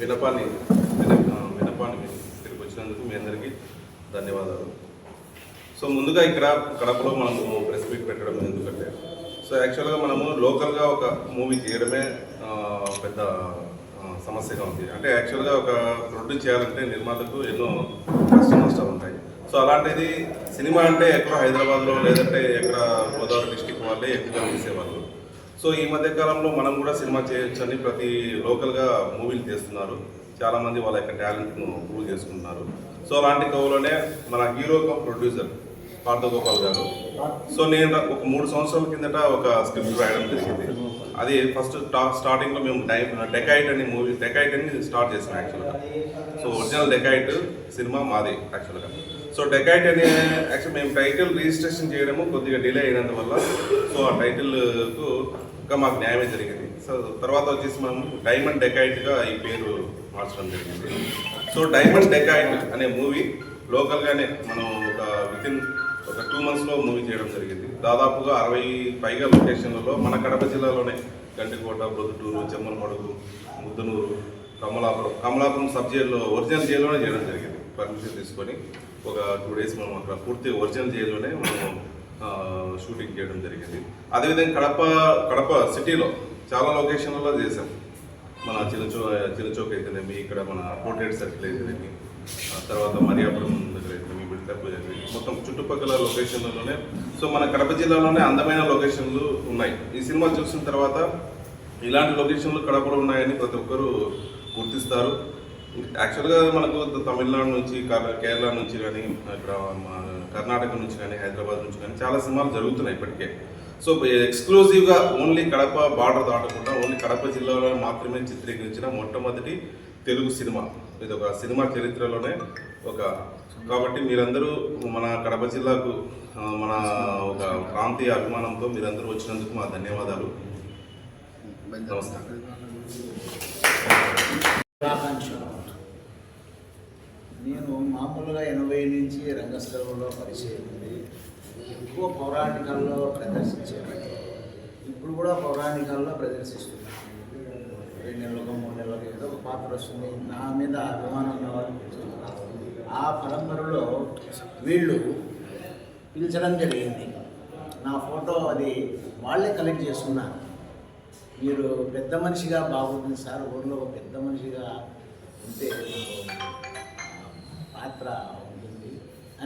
వినపాన్ని వినపాన్ని ఇక్కడికి వచ్చినందుకు మీ అందరికీ ధన్యవాదాలు. సో ముందుగా ఇక్కడ కడపలో మనము ప్రెస్ మీట్ పెట్టడం ఎందుకంటే సో యాక్చువల్గా మనము లోకల్గా ఒక మూవీ తీయడమే పెద్ద సమస్యగా ఉంది. అంటే యాక్చువల్గా ఒక ప్రొడ్యూస్ చేయాలంటే నిర్మాతకు ఎన్నో కష్ట నష్టాలు ఉంటాయి సో అలాంటిది సినిమా అంటే ఎక్కడ హైదరాబాద్లో లేదంటే ఎక్కడ గోదావరి డిస్టిక్ వాళ్ళే ఎక్కువగా తీసేవాళ్ళు. సో ఈ మధ్య కాలంలో మనం కూడా సినిమా చేయొచ్చు అని ప్రతి లోకల్గా మూవీలు తీస్తున్నారు చాలామంది వాళ్ళ యొక్క టాలెంట్ను ప్రూవ్ చేసుకుంటున్నారు. సో అలాంటి కవులోనే మన హీరో కమ్ ప్రొడ్యూసర్ పార్థగోపాల్ గారు. సో నేను ఒక మూడు సంవత్సరాల కిందట ఒక స్క్రిప్ట్ రాయడం జరిగింది. అది ఫస్ట్ టాప్ స్టార్టింగ్లో మేము డై డెకైట్ అనే మూవీ డెకైట్ అని స్టార్ట్ చేసాం యాక్చువల్గా సో ఒరిజినల్ డెకైట్ సినిమా మాది యాక్చువల్గా సో డెకైట్ అనే యాక్చువల్ మేము టైటిల్ రిజిస్ట్రేషన్ చేయడము కొద్దిగా డిలే అయినందువల్ల సో ఆ టైటిల్కు ఇంకా మాకు న్యాయమే జరిగింది. సో తర్వాత వచ్చేసి మనం డైమండ్ డెకైట్గా ఈ పేరు మార్చడం జరిగింది. సో డైమండ్ డెకైట్ అనే మూవీ లోకల్గానే మనం ఒక వితిన్ ఒక టూ మంత్స్లో మూవీ చేయడం జరిగింది. దాదాపుగా అరవై పైగా లొకేషన్లలో మన కడప జిల్లాలోనే గంటికోట బొద్దుటూరు చెమ్మలమడుగు ముద్దునూరు కమలాపురం కమలాపురం సబ్ జైల్లో ఒరిజినల్ జైల్లోనే చేయడం జరిగింది. పర్మిషన్ తీసుకొని. ఒక టూ డేస్ మనం అక్కడ పూర్తి ఒరిజినల్ జైల్లోనే మనం షూటింగ్ చేయడం జరిగింది. అదేవిధంగా కడప కడప సిటీలో చాలా లొకేషన్లలో చేసాం మన చిన్నచో చిలచోక్ అయితేనేమి ఇక్కడ మన పోర్ట్రేట్ సర్కిల్ అయితేనేమి ఆ తర్వాత మరియాపురం దగ్గర అయితేనేమి బిల్డప్ మొత్తం చుట్టుపక్కల లొకేషన్లలోనే సో మన కడప జిల్లాలోనే అందమైన లొకేషన్లు ఉన్నాయి. ఈ సినిమా చూసిన తర్వాత ఇలాంటి లొకేషన్లు కడపలో ఉన్నాయని ప్రతి ఒక్కరూ గుర్తిస్తారు. యాక్చువల్గా మనకు తమిళనాడు నుంచి కర్- కేరళ నుంచి కానీ ఇక్కడ కర్ణాటక నుంచి కానీ హైదరాబాద్ నుంచి కానీ చాలా సినిమాలు జరుగుతున్నాయి ఇప్పటికే. సో ఎక్స్క్లూజివ్గా ఓన్లీ కడప బార్డర్ దాటకుండా ఓన్లీ కడప జిల్లాలో మాత్రమే చిత్రీకరించిన మొట్టమొదటి తెలుగు సినిమా. ఇది ఒక సినిమా చరిత్రలోనే ఒక కాబట్టి మీరందరూ మన కడప జిల్లాకు మన ఒక ప్రాంతీయ అభిమానంతో మీరందరూ వచ్చినందుకు మా ధన్యవాదాలు. నమస్కారం. మామూలుగా ఎనభై నుంచి రంగస్థలంలో పరిచయం ఉంది. ఎక్కువ పౌరాణికాల్లో ప్రదర్శించాను ఇప్పుడు కూడా పౌరాణికాల్లో ప్రదర్శిస్తున్నాను రెండు నెలలకు మూడు నెలలకు ఏదో ఒక పాత్ర వస్తుంది. నా మీద అభిమానం ఉన్న వాళ్ళు ఆ పరంపరలో వీళ్ళు పిలిచడం జరిగింది. నా ఫోటో అది వాళ్ళే కలెక్ట్ చేసుకున్నారు. మీరు పెద్ద మనిషిగా బాగుంటుంది సార్. ఊర్లో ఒక పెద్ద మనిషిగా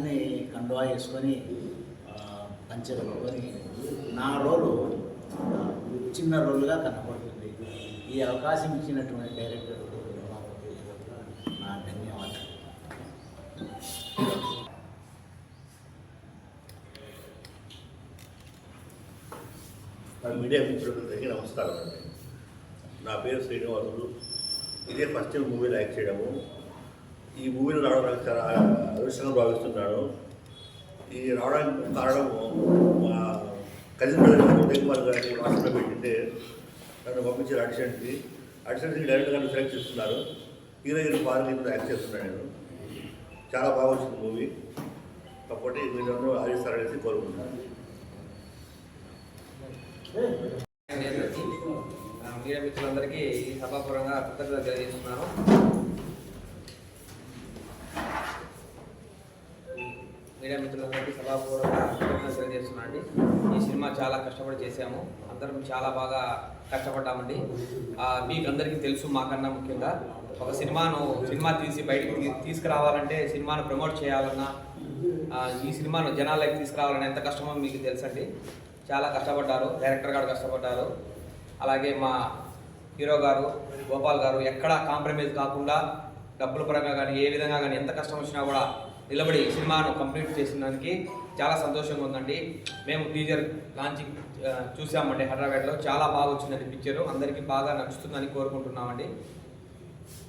అని కండువా వేసుకొని ఆ, పంచె నా రోలు చిన్న రోలుగా కనపడుతుంది ఈ అవకాశం ఇచ్చినటువంటి డైరెక్టర్ నా ధన్యవాదాలు. మీడియా మిత్రులందరికీ నమస్కారం అండి. నా పేరు శ్రీనివాసులు ఇదే ఫస్ట్ మూవీ మూవీలో యాక్ట్ చేయడము. ఈ మూవీలో రావడానికి చాలా అదృష్టంగా భావిస్తున్నాను ఈ రావడానికి కారణము మా కజిన్ బ్రదర్ ఉదయ్ కుమార్ గారిని వాట్సాప్లో పెట్టింటే నన్ను పంపించారు ఆడిషన్కి ఆడిషన్కి డైరెక్ట్గా నన్ను సెలెక్ట్ చేస్తున్నారు. హీరో హీరో పార్క్ కూడా యాక్ట్ చేస్తున్నాను నేను చాలా బాగా వచ్చింది మూవీ. కాబట్టి మీరందరూ ఆదిస్తారనేసి కోరుకుంటున్నాను. మీడియా మిత్రులందరికీ ఈ సభాపూర్వంగా కృతజ్ఞతలు తెలియజేస్తున్నాను. మీడియా మిత్రులందరికీ సభాపూర్వంగా కృతజ్ఞతలు అండి ఈ సినిమా చాలా కష్టపడి చేశాము. అందరం చాలా బాగా కష్టపడ్డామండి. మీకు అందరికీ తెలుసు మాకన్నా ముఖ్యంగా. ఒక సినిమాను సినిమా తీసి బయటకు తీసుకురావాలంటే సినిమాను ప్రమోట్ చేయాలన్నా ఈ సినిమాను జనాలకి తీసుకురావాలని ఎంత కష్టమో మీకు తెలుసండి. చాలా కష్టపడ్డారు. డైరెక్టర్ గారు కష్టపడ్డారు. అలాగే మా హీరో గారు గోపాల్ గారు ఎక్కడా కాంప్రమైజ్ కాకుండా డబ్బుల పరంగా కానీ ఏ విధంగా కానీ ఎంత కష్టం వచ్చినా కూడా నిలబడి సినిమాను కంప్లీట్ చేసిన దానికి చాలా సంతోషంగా ఉందండి. మేము టీజర్ లాంచింగ్ చూసామండి హైదరాబాద్లో. చాలా బాగా వచ్చిందండి పిక్చరు అందరికీ బాగా నచ్చుతుందని కోరుకుంటున్నామండి.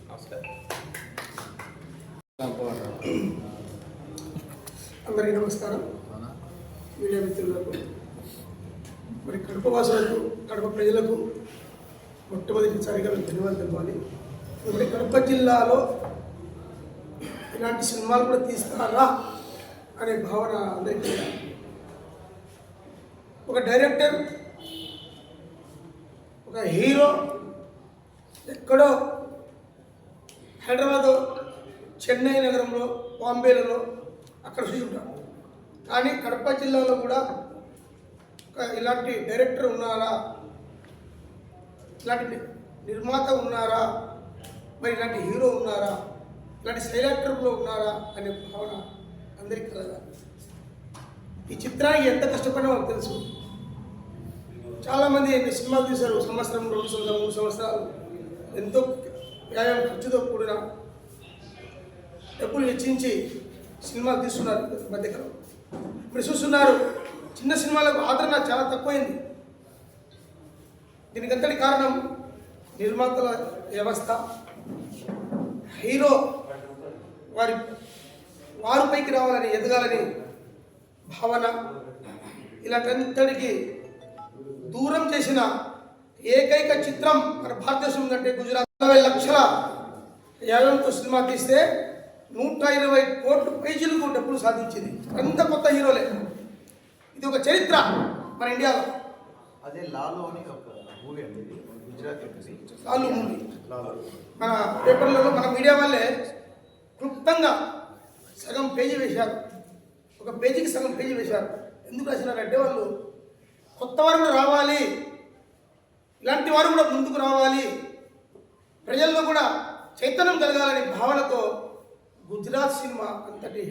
నమస్కారం. అందరికీ నమస్కారం. మీడియా మిత్రులకు మరి కడప వాసులకు కడప ప్రజలకు మొట్టమొదటిసారిగా ధన్యవాదాలు తెలపాలి మరి కడప జిల్లాలో ఇలాంటి సినిమాలు కూడా తీస్తారా అనే భావన అందరికీ ఒక డైరెక్టర్ ఒక హీరో ఎక్కడో హైదరాబాద్ చెన్నై నగరంలో బాంబేలలో అక్కడ చూసి ఉంటాం కానీ కడప జిల్లాలో కూడా ఒక ఇలాంటి డైరెక్టర్ ఉన్నారా? ఇలాంటి నిర్మాత ఉన్నారా? మరి ఇలాంటి హీరో ఉన్నారా? ఇలాంటి సైలాక్టర్లో ఉన్నారా అనే భావన అందరికీ కలగాలి. ఈ చిత్రానికి ఎంత కష్టపడినా మాకు తెలుసు. చాలామంది ఎన్ని సినిమాలు తీశారు సంవత్సరం రెండు సంవత్సరాలు మూడు సంవత్సరాలు ఎంతో వ్యాయామం ఖర్చుతో కూడిన డబ్బులు వెచ్చించి సినిమాలు తీస్తున్నారు మధ్యకాలం. ఇప్పుడు చూస్తున్నారు చిన్న సినిమాలకు ఆదరణ చాలా తక్కువైంది. దీనికంతటి కారణం? నిర్మాతల వ్యవస్థ హీరో వారి వారు పైకి రావాలని ఎదగాలని భావన ఇలాంటంతటికి దూరం చేసిన ఏకైక చిత్రం మన భారతదేశం ఉందంటే గుజరాత్. నలభై లక్షల యాభైతో సినిమా తీస్తే నూట ఇరవై కోట్ల పేజీలకు డబ్బులు సాధించింది. అంత కొత్త హీరోలే. ఇది ఒక చరిత్ర మన ఇండియాలో. అదే లాలో అని ఒక మూవీ అండి. గుజరాతీ లాలు మూవీ. లాలో. మన పేపర్లలో మన మీడియా వాళ్ళే క్లుప్తంగా సగం పేజీ వేశారు. ఒక పేజీకి సగం పేజీ వేశారు. ఎందుకు రాసినారంటే వాళ్ళు కొత్త వారు కూడా రావాలి. ఇలాంటి వారు కూడా ముందుకు రావాలి. ప్రజల్లో కూడా చైతన్యం కలగాలనే భావనతో గుజరాత్ సినిమా అంతటి